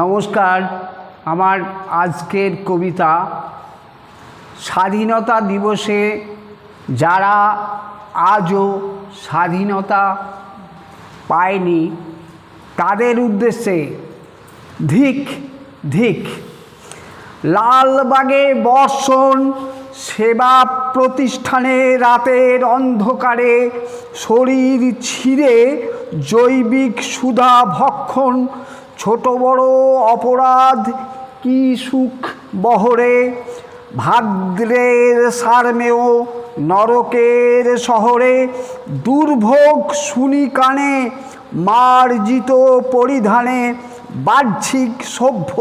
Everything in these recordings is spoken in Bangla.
নমস্কার, আমার আজকের কবিতা স্বাধীনতা দিবসে যারা আজও স্বাধীনতা পায়নি, তাদের উদ্দেশ্যে ধিক ধিক। লালবাগে বর্ষণ সেবা প্রতিষ্ঠানে রাতের অন্ধকারে শরীর ছিঁড়ে জৈবিক সুধা ভক্ষণ ছোট বড় অপরাধ, কি সুখ বহরে? ভাদ্রের সারমেয় নরকের শহরে দুর্ভোগ শুনি কানে, মার্জিত পরিধানে বাহ্যিক সভ্য,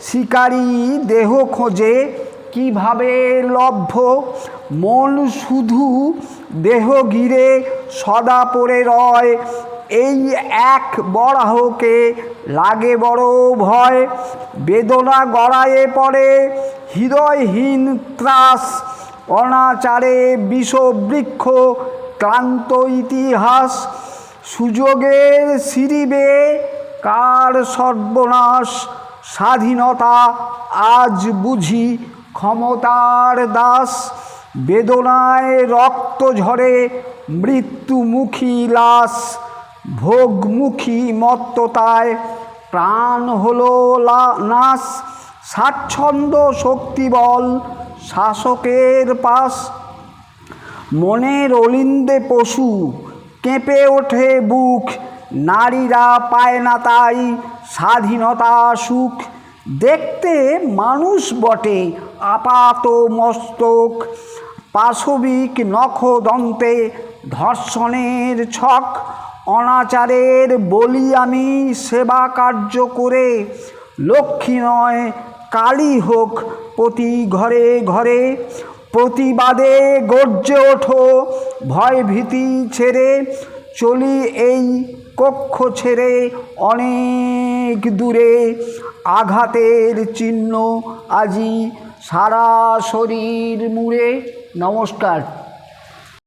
শিকারী দেহ খোঁজে কীভাবে লভ্য? মন শুধু দেহ ঘিরে সদা পড়ে রয় এই এক বরাহকে লাগে বড় ভয়, বেদনা গড়ায়ে পড়ে, হৃদয়হীন ত্রাস, অনাচারে বিষবৃক্ষ, ক্লান্ত ইতিহাস, সুযোগের সিরিবে কার সর্বনাশ, স্বাধীনতা আজ বুঝি ক্ষমতার দাস, বেদনায় রক্ত ঝরে মৃত্যুমুখী লাশ। ভোগমুখী মত্ততায় প্রাণ হলো নাশ। স্বাচ্ছন্দ্য শক্তিবল শাসকের পাশ। মনের অলিন্দে পশু কেঁপে ওঠে বুক। নারীরা পায় না তাই স্বাধীনতা সুখ। দেখতে মানুষ বটে আপাত মস্তক। পাশবিক নখদন্তে ধর্ষণের ছক। অনাচারের বলি আমি সেবা কার্য করে। লক্ষ্মী নয়, কালী হোক প্রতি ঘরে ঘরে। প্রতিবাদে গর্জে ওঠো ভয় ভীতি ছেড়ে। চলি এই কক্ষ ছেড়ে অনেক দূরে। আঘাতের চিহ্ন আজি সারা শরীর মুড়ে। নমস্কার।